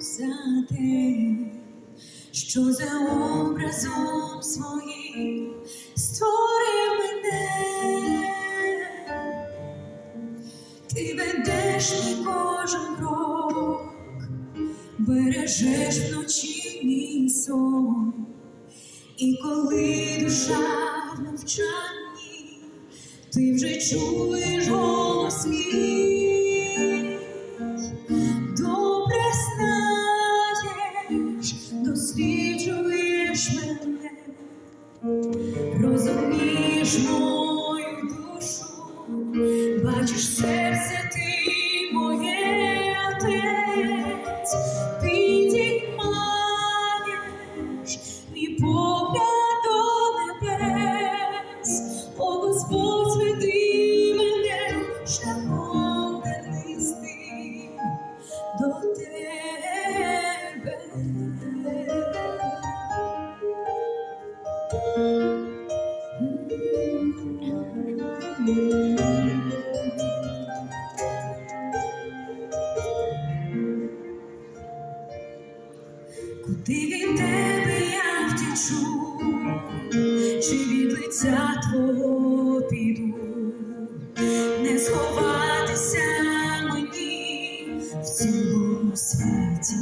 за те, що за образом своїм створив мене. Ти ведеш мій кожен крок, бережеш вночі мій сон. І коли душа в мовчанні, ти вже чуєш голос мій, розумієш Куди від тебе я втічу, чи від лиця твого піду, не сховатися мені в цілому світі,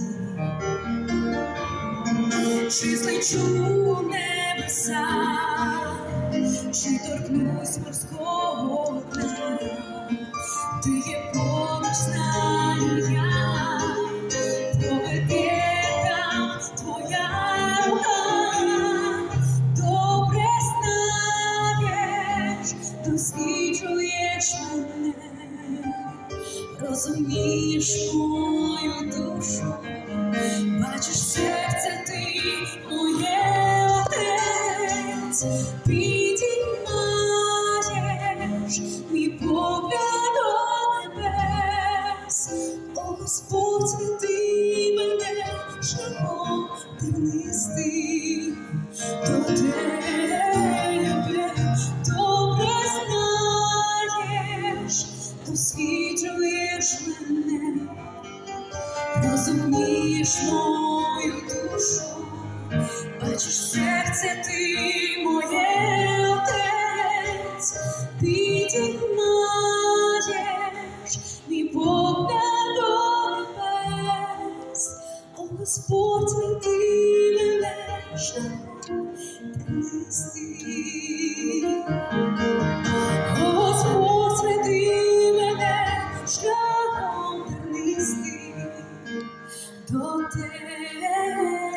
чи злечу небеса, чи торкнусь морського дна, ти є поміч, знаю я, проведе там твоя рука, добре знаєш, досліджуєш мене, розумієш мою душу, бачиш серце ти моє тернистим до тебе, добре знаєш, досліджуєш мене, розумієш мою душу, бачиш серце ти моє Господь веди мене шляхом тернистим. О Господь веди мене шляхом до тебе.